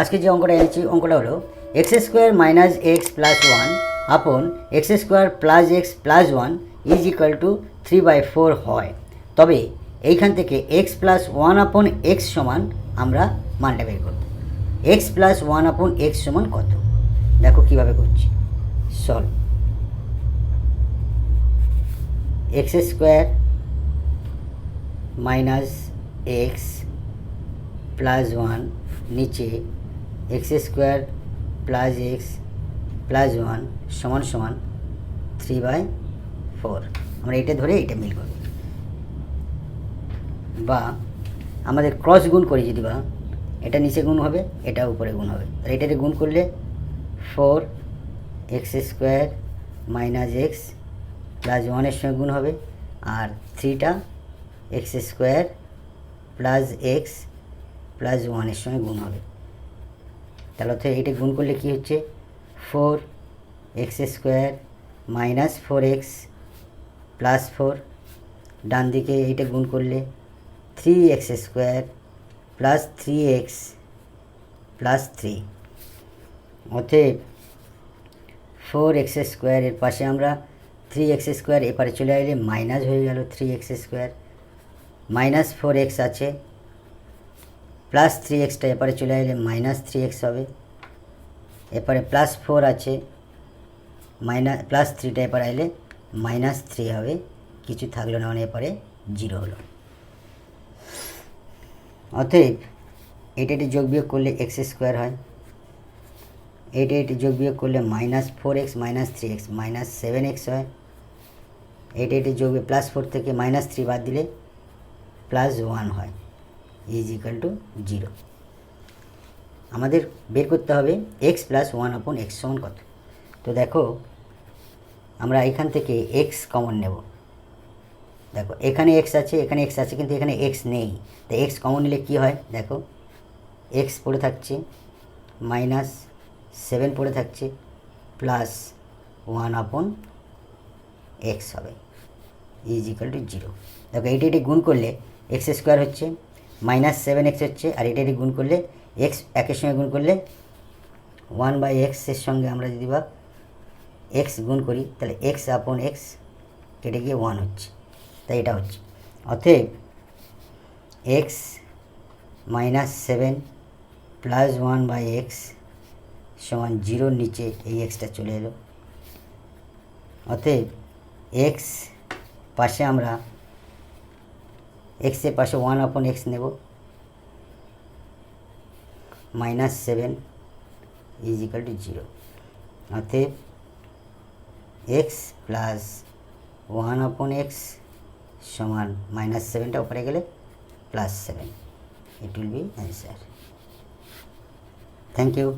আজকে যে অঙ্কটা এনেছি, অঙ্কটা হলো x square minus x plus one upon x square plus x plus one is equal to three by four হয়। তবে এইখান থেকে x plus one upon x সমান আমরা মানটা বের করব। X plus one upon x সমান কত? দেখো কীভাবে করছি। Solve x square minus x plus one নিচে x square plus x plus one সমান সমান থ্রি বাই ফোর আমরা এটা ধরে এটা মিল করব। বা আমাদের ক্রস গুণ করি যদি বা, এটা নিচে গুণ হবে, এটা উপরে গুণ হবে। তাহলে এটাতে গুণ করলে four x square minus x plus ওয়ানের সঙ্গে গুণ হবে, আর থ্রিটা x square plus x plus ওয়ানের সঙ্গে গুণ হবে। তাহলে অর্থাৎ এটা গুণ করলে কী হচ্ছে? Four x square minus four x plus four ডান দিকে এইটা গুণ করলে three x square plus three x plus three অতএব ফোর এক্স স্কোয়ারের পাশে আমরা থ্রি এক্স স্কোয়ার এপারে চলে এলে মাইনাস হয়ে গেল three x square minus four x আছে। প্লাস থ্রি এক্সটা এপারে চলে এলে মাইনাস থ্রি এক্স হবে। এপারে প্লাস ফোর আছে মাইনাস প্লাস থ্রিটা এপারে এলে মাইনাস থ্রি হবে, কিছু থাকল না মানে এপারে জিরো হলো। অতএব এটা এটি যোগ বিয়োগ করলে এক্স স্কোয়ার হয়। এইটা এটি যোগ বিয়োগ করলে minus four x minus three x minus seven x হয়। এইটা এটি যোগ প্লাস ফোর থেকে মাইনাস থ্রি বাদ দিলে প্লাস ওয়ান হয়। ইজ ইকাল টু জিরো আমাদের বের করতে হবে x plus one upon x সমান কত? তো দেখো, আমরা এখান থেকে এক্স কমন নেব। দেখো, এখানে এক্স আছে, এখানে এক্স আছে, কিন্তু এখানে এক্স নেই। তো এক্স কমন নিলে কী হয়? দেখো এক্স পড়ে থাকছে মাইনাস সেভেন পড়ে থাকছে প্লাস ওয়ান আপন এক্স হবে। ইজ ইকাল টু জিরো দেখো, এইটা এটি গুণ করলে এক্স স্কোয়ার হচ্ছে মাইনাস সেভেন এক্স হচ্ছে, আর এটা গুণ করলে এক্স একের সঙ্গে গুণ করলে ওয়ান বাই এক্সের সঙ্গে আমরা যদি বা এক্স গুণ করি, তাহলে এক্স আপন এক্স কেটে গিয়ে ওয়ান হচ্ছে। তাই এটা হচ্ছে। অতএব x minus seven plus one by x সমান জিরোর নিচে এই এক্সটা চলে এলো। অতএব এক্স পাশে আমরা এক্সের পাশে ওয়ান আপন এক্স নেব। Minus seven is equal to zero অতএব x plus one upon x সমান মাইনাস সেভেনটা উপরে গেলে plus seven it will be answer thank you